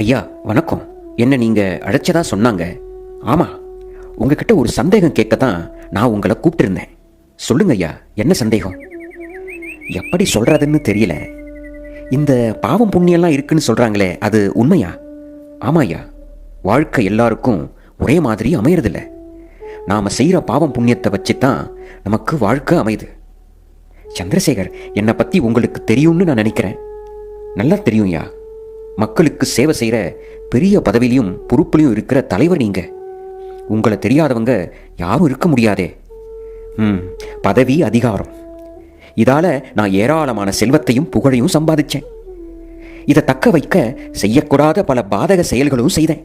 ஐயா வணக்கம். என்ன நீங்கள் அழைச்சதா சொன்னாங்க? ஆமாம் உங்ககிட்ட ஒரு சந்தேகம் கேட்க தான் நான் உங்களை கூப்பிட்டுருந்தேன். சொல்லுங்க ஐயா என்ன சந்தேகம்? எப்படி சொல்கிறதுன்னு தெரியல. இந்த பாவம் புண்ணியம்லாம் இருக்குன்னு சொல்கிறாங்களே அது உண்மையா? ஆமாம் ஐயா. வாழ்க்கை எல்லாருக்கும் ஒரே மாதிரி அமையறதில்ல. நாம் செய்கிற பாவம் புண்ணியத்தை வச்சு தான் நமக்கு வாழ்க்கை அமையுது. சந்திரசேகர் என்னை பற்றி உங்களுக்கு தெரியும்னு நான் நினைக்கிறேன். நல்லா தெரியும் யா மக்களுக்கு சேவை செய்கிற பெரிய பதவியிலையும் பொறுப்புலையும் இருக்கிற தலைவர் நீங்கள் உங்களை தெரியாதவங்க யாரும் இருக்க முடியாதே. ம் பதவி அதிகாரம். இதால நான் ஏராளமான செல்வத்தையும் புகழையும் சம்பாதிச்சேன். இதை தக்க வைக்க செய்யக்கூடாத பல பாதக செயல்களும் செய்தேன்.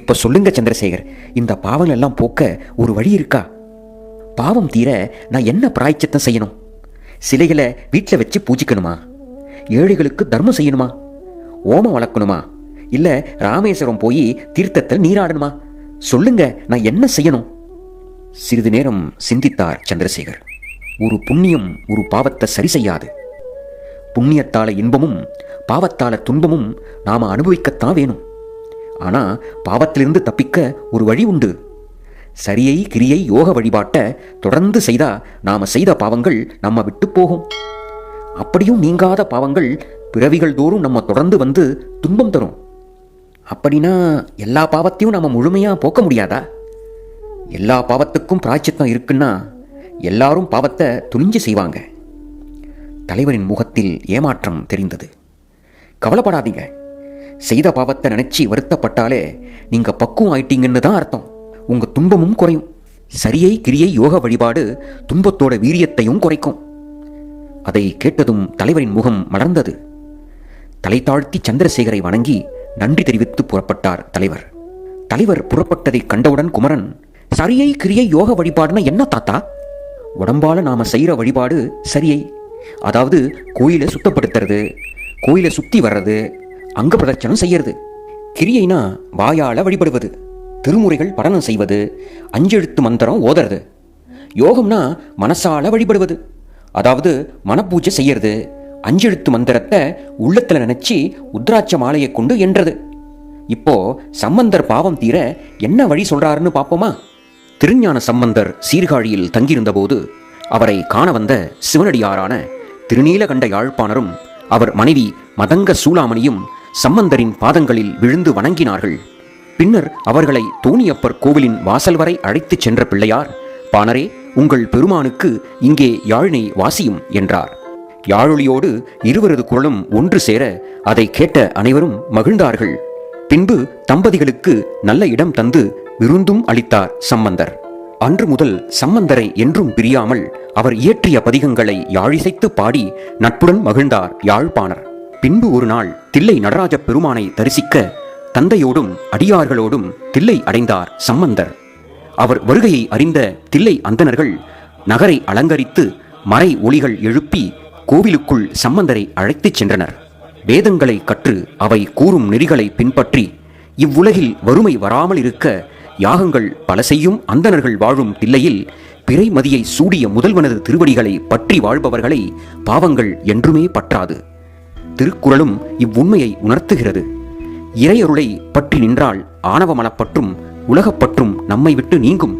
இப்போ சொல்லுங்க சந்திரசேகர் இந்த பாவங்கள் எல்லாம் போக்க ஒரு வழி இருக்கா? பாவம் தீர நான் என்ன பிராய்ச்சத்தம் செய்யணும்? சிலைகளை வீட்டில் வச்சு பூஜிக்கணுமா? ஏழைகளுக்கு தர்மம் செய்யணுமா? ஓமம் வளர்க்கணுமா? இல்ல ராமேஸ்வரம் போய் தீர்த்தத்தில் நீராடணுமா? சொல்லுங்க நான் என்ன செய்யணும்? சிறிது நேரம் சிந்தித்தார் சந்திரசேகர். ஒரு புண்ணியம் ஒரு பாவத்தை சரி செய்யாது. புண்ணியத்தால இன்பமும் பாவத்தால துன்பமும் நாம அனுபவிக்கத்தான் வேணும். ஆனா பாவத்திலிருந்து தப்பிக்க ஒரு வழி உண்டு. சரியை கிரியை யோக வழிபாட்டை தொடர்ந்து செய்தா நாம செய்த பாவங்கள் நம்ம விட்டு போகும். அப்படியும் நீங்காத பாவங்கள் பிறவிகள் தோறும் நம்ம தொடர்ந்து வந்து துன்பம் தரும். அப்படின்னா எல்லா பாவத்தையும் நம்ம முழுமையாக போக்க முடியாதா? எல்லா பாவத்துக்கும் பிராய்ச்சித்தம் இருக்குன்னா எல்லாரும் பாவத்தை துணிஞ்சு செய்வாங்க. தலைவரின் முகத்தில் ஏமாற்றம் தெரிந்தது. கவலைப்படாதீங்க. செய்த பாவத்தை நினச்சி வருத்தப்பட்டாலே நீங்கள் பக்குவம் ஆயிட்டீங்கன்னு தான் அர்த்தம். உங்கள் துன்பமும் குறையும். சரியை கிரியை யோக வழிபாடு துன்பத்தோட வீரியத்தையும் குறைக்கும். அதை கேட்டதும் தலைவரின் முகம் மலர்ந்தது. தலை தாழ்த்தி சந்திரசேகரை வணங்கி நன்றி தெரிவித்து புறப்பட்டார் தலைவர். தலைவர் புறப்பட்டதை கண்டவுடன் குமரன் சரியை கிரியை யோக வழிபாடுனா என்ன தாத்தா? உடம்பால நாம செய்யற வழிபாடு சரியை. அதாவது கோயிலை சுத்தப்படுத்துறது கோயிலை சுத்தி வர்றது அங்க பிரதட்சணம் செய்யறது. கிரியைனா வாயால வழிபடுவது திருமுறைகள் படனம் செய்வது அஞ்செழுத்து மந்திரம் ஓதுறது. யோகம்னா மனசால வழிபடுவது. அதாவது மனப்பூஜை செய்யறது அஞ்செழுத்து மந்திரத்தை உள்ளத்துல நினைச்சி உத்ராட்ச மாலையை கொண்டு என்றது. இப்போ சம்பந்தர் பாவம் தீர என்ன வழி சொல்றாருன்னு பார்ப்போமா? திருஞான சம்பந்தர் சீர்காழியில் தங்கியிருந்தபோது அவரை காண வந்த சிவனடியாரான திருநீலகண்ட யாழ்ப்பாணரும் அவர் மனைவி மதங்க சூளாமணியும் சம்பந்தரின் பாதங்களில் விழுந்து வணங்கினார்கள். பின்னர் அவர்களை தோணியப்பர் கோவிலின் வாசல் வரை அழைத்துச் சென்ற பிள்ளையார் பாணரே உங்கள் பெருமானுக்கு இங்கே யாழினை வாசியும் என்றார். யாழொலியோடு இருவரது குரலும் ஒன்று சேர அதை கேட்ட அனைவரும் மகிழ்ந்தார்கள். பின்பு தம்பதிகளுக்கு நல்ல இடம் தந்து விருந்தும் அளித்தார் சம்பந்தர். அன்று முதல் சம்பந்தரை என்றும் பிரியாமல் அவர் இயற்றிய பதிகங்களை யாழிசைத்து பாடி நட்புடன் மகிழ்ந்தார் யாழ்ப்பாணர். பின்பு ஒரு நாள் தில்லை நடராஜ பெருமானை தரிசிக்க தந்தையோடும் அடியார்களோடும் தில்லை அடைந்தார் சம்பந்தர். அவர் வருகையை அறிந்த தில்லை அந்தணர்கள் நகரை அலங்கரித்து மறை ஒளிகள் எழுப்பி கோவிலுக்குள் சம்பந்தரை அழைத்துச் சென்றனர். வேதங்களை கற்று அவை கூறும் நெறிகளை பின்பற்றி இவ்வுலகில் வறுமை வராமல் இருக்க யாகங்கள் பல செய்யும் அந்தணர்கள் வாழும் தில்லையில் பிறைமதியை சூடிய முதல்வனது திருவடிகளை பற்றி வாழ்பவர்களை பாவங்கள் என்றுமே பற்றாது. திருக்குறளும் இவ்வுண்மையை உணர்த்துகிறது. இறையருளை பற்றி நின்றால் ஆணவமனப்பற்றும் உலகப்பற்றும் நம்மை விட்டு நீங்கும்.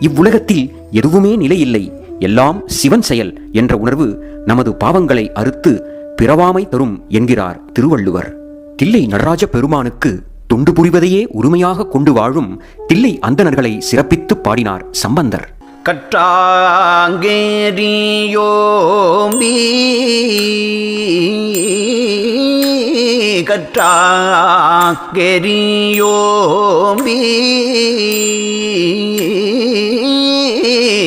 இவ்வுலகத்தில் எதுவுமே நிலையில்லை. எல்லாம் சிவன் செயல் என்ற உணர்வு நமது பாவங்களை அறுத்து பிறவாமை தரும் என்கிறார் திருவள்ளுவர். தில்லை நடராஜ பெருமானுக்கு தொண்டு புரிவதையே உரிமையாக கொண்டு வாழும் தில்லை அந்தணர்களை சிறப்பித்து பாடினார் சம்பந்தர். கற்றாங்கேரியோம்பி கற்றாங்கெரியோம்பி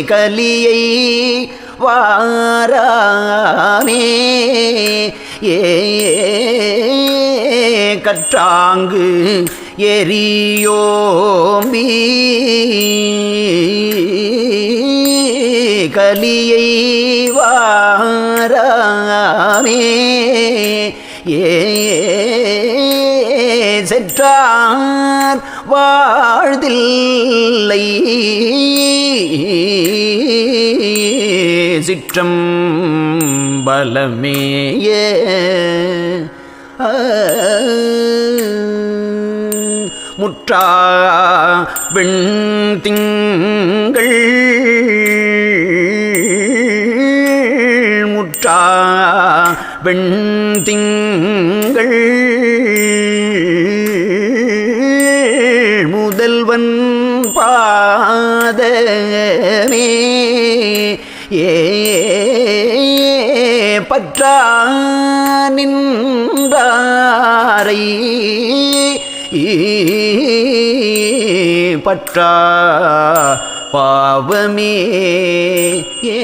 கலியை வாராமே. ஏ கற்றாங்கு எரியோம்பி கலியை வாராமே. ஏ செற்றார் வாழ்தில்லை. சிற்றம் பலமேய ஆ முற்றா வெண்திங்கள் முற்றா வெண்திங்கள் முதல்வன் பாதமே. ஏ பற்றா நின்றாரை பற்றா பாவமே. ஏ.